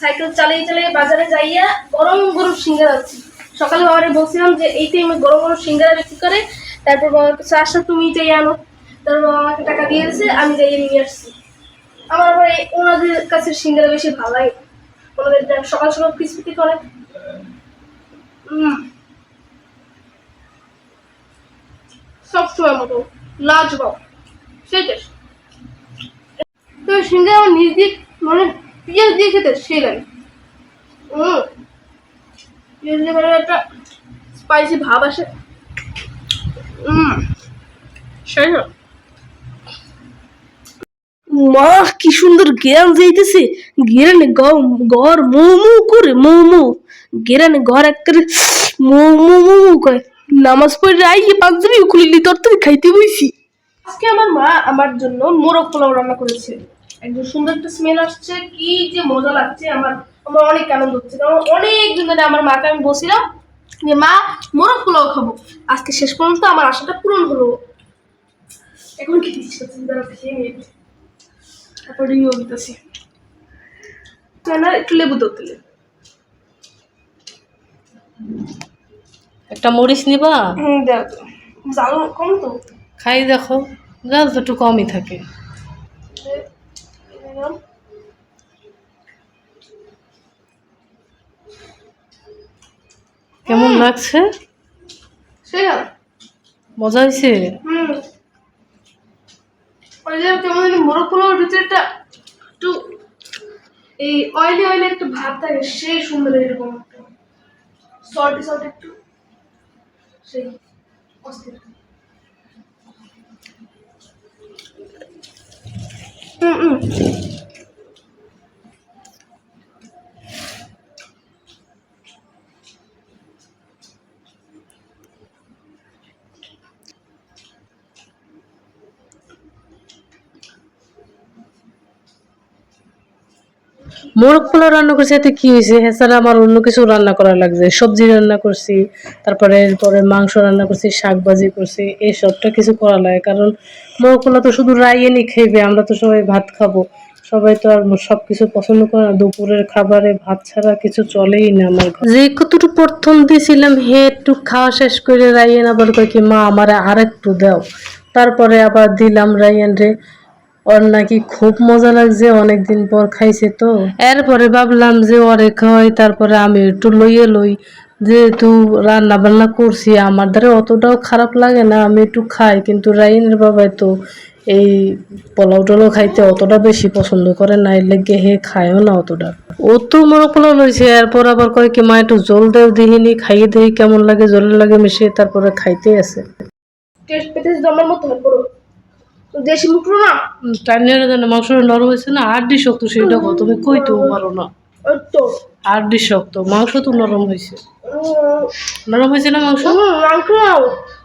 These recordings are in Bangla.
সাইকেল চালিয়ে চালিয়ে বাজারে যাইয়া গরম গরম সিঙ্গারা আছে সকালে বাবারে বলছিলাম যে, এই টাইমে গরম গরম সিঙ্গারা বিক্রি করে, তারপর বাবা কাছে আসা, তুমি যাই আনো। তারপর বাবা আমাকে টাকা দিয়ে দিয়েছে, আমি যাইয়ে নিয়ে আসছি। আমার আবার ওনাদের কাছে সিঙ্গারা বেশি ভালো লাগে। ওনাদের সকাল সকাল ক্রিসপি করে। সবসময় মতো, লাজবাব। সেটাই তো। সিঙ্গারা আমার নিজ দিক মানে পেঁয়াজ দিয়ে খেতে সেই লাগে। হুম পেঁয়াজ দিয়ে মানে একটা স্পাইসি ভাব আসে। হুম সেই মা কি সুন্দর গেরান যাইতেছে গেরানে মৌ মৌ করে মৌ মৌ। গেরানে ঘর একেবারে মৌ মৌ মৌ মৌ করে। নামাজ পড়ে আইয়ে পাঞ্জাবি খুলিলি তরকারি খাইতে বইছি। আজকে আমার মা আমার জন্য মোরগ পোলাও রান্না করেছে। একদম সুন্দর একটা স্মেল আসছে। কি যে মজা লাগছে আমার। আমার অনেক আনন্দ হচ্ছে। কারণ অনেক দিন ধরে আমার মাকে আমি বলছিলাম যে মা মোরগ পোলাও খাব। আজকে শেষ পর্যন্ত আমার আশাটা পূরণ হলো। এখন খেয়ে নিয়ে তারপর রিভিউ দিতেছি না একটু লেবু দাও একটা মরিচ নিবা? হুম তো। জাল কম তো। খাই দেখো। জাল তো একটু কমই থাকে। দিলাম। কেমন লাগছে? সেরা মজা হয়েছে? হুম। ওই যে কেমন মোরগ পোলাওর একটা এই অয়েলি অয়েলি একটা ভাব থাকে সেই সুন্দর এরকম একটা। সল্টি সল্ট একটু। সেই অস্থির। হুম হুম। মোরগ পোলাও রান্না করছি, এতে কি হয়েছে? এছাড়া আমার অন্য কিছু রান্না করা লাগছে। সবজি রান্না করছি, তারপরে এরপরে মাংস রান্না করছি শাক ভাজি করছি এই কিছু করা লাগে। কারণ মোরগ পোলাও তো শুধু রাইয়েনি খাইবে আমরা তো সবাই ভাত খাব। সবাই তো আর সব কিছু পছন্দ করে না, দুপুরের খাবারে ভাত ছাড়া কিছু চলেই না আমার। যে কতটুকু প্রথম দিয়েছিলাম, হে, একটু খাওয়া শেষ করে রাইয়েন আবার কয় কি, মা, আমার আর একটু দাও। তারপরে আবার দিলাম রাইয়ান রে ওর নাকি খুব মজা লাগছে, অনেকদিন পর খাইছে তো। এরপরে ভাবলাম যে ওরে খাওয়াই, তারপরে আমি একটু লইয়ে লই। যেহেতু রান্না বান্না করছি, আমার দ্বারা অতটাও খারাপ লাগে না, আমি একটু খাই। কিন্তু রাইনের বাবাই তো এই পোলাও টোলাও খাইতে অতটা বেশি পছন্দ করে না, এর লেগে হে খায়ও না অতটা। ও তো মনে পোলাও লইছে, এরপর আবার কয় কি, মা, একটু জল দেও দিহিনি খাইয়ে দেই কেমন লাগে, জলের লাগে মিশিয়ে তারপরে খাইতে আছে। টেস্ট পেতে জমার মতো দেশি মুখরো না। টাইনের যেন মাংস নরম হয়েছে না আর ডি শক্ত সেটা কত তুমি কই তো পারো না। আর ডি শক্ত মাংস তো নরম হয়েছে। নরম হয়েছে না মাংস? মাংস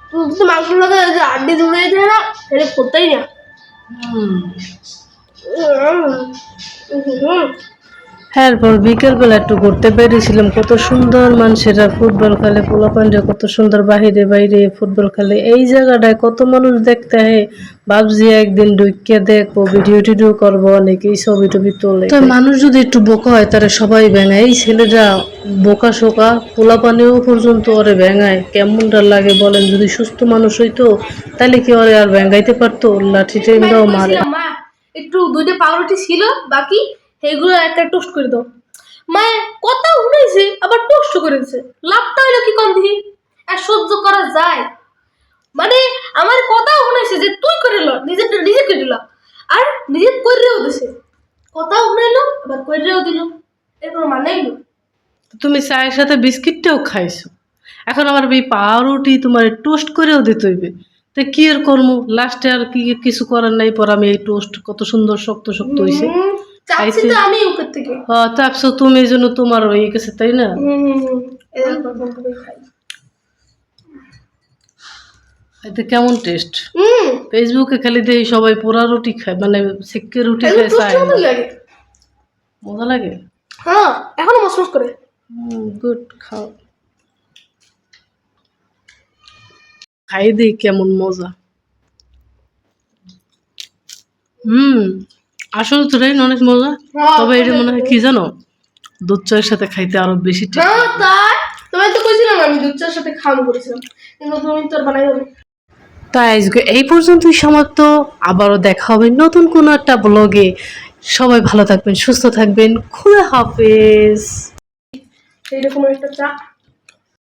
তুমি মাংস লাগে যে ডি দূরে যায় না সেটা করতেই না। হুম। হুম, এরপর বিকেলবেলা একটু ঘুরতে বেরিয়েছিলাম। কত সুন্দর মানুষেরা ফুটবল খেলে পোলাপান্ডে কত সুন্দর বাহিরে বাইরে ফুটবল খেলে। এই জায়গাটায় কত মানুষ দেখতে হয়। ভাবছি একদিন ঢুকিয়ে দেখব ভিডিও টিডিও করব অনেকেই ছবি টবি তোলে। তো মানুষ যদি একটু বোকা হয় তারা সবাই ব্যাঙায় এই ছেলেরা বোকা শোকা পোলাপানিও পর্যন্ত ওরে ব্যাঙায় কেমনটা লাগে বলেন? যদি সুস্থ মানুষ হইতো তাহলে কি ওরে আর ব্যাঙ্গাইতে পারতো? লাঠি টেন্ডাও মারে। একটু দুইটা পাউরুটি ছিল বাকি সেগুলো একটা টোস্ট করে দাও। মা কথা উঠেছে আবার টোস্ট করেছে। লাভটা হইল কি কম দিহি? আর সহ্য করা যায়। মানে আমার কথা শুনেছে যে তুই করে ল নিজেরটা নিজে করে দিল আর নিজে করেও দিছে। কথা শুনাইলো আবার করেও দিল। এরপর মানাইলো তুমি চায়ের সাথে বিস্কিটটাও খাইছো। এখন আমার এই পাউরুটি তোমার টোস্ট করেও দিতে হইবে। তো কি আর করব লাস্টে আর কি কিছু করার নাই পর আমি এই টোস্ট কত সুন্দর শক্ত শক্ত হয়েছে হুম, চাচ্ছি তো আমি উপর থেকে। তাপসো তুমি এই জন্য তোমার হয়ে গেছে তাই না? এতে কেমন টেস্ট? ফেসবুকে খালি দেখি সবাই পোড়া রুটি খায় মানে সিক্কে রুটি খায় চায় মজা লাগে। হ্যাঁ এখনও মসমস করে। গুড খাও। খাই দিই কেমন মজা। হুম। আসলে তো রাইন অনেক মজা হ্যাঁ, তবে এটা মনে হয় কি জানো? দুধ চায়ের সাথে খাইতে আরও বেশি টেস্ট তাই? তোমায় তো কইছিলাম আমি দুধ চার সাথে করেছিলাম কিন্তু তুমি বানাই তাই আজকে এই পর্যন্তই সমাপ্ত। আবারও দেখা হবে নতুন কোনো একটা ব্লগে সবাই ভালো থাকবেন সুস্থ থাকবেন। খুদা হাফেজ। এইরকম একটা চা।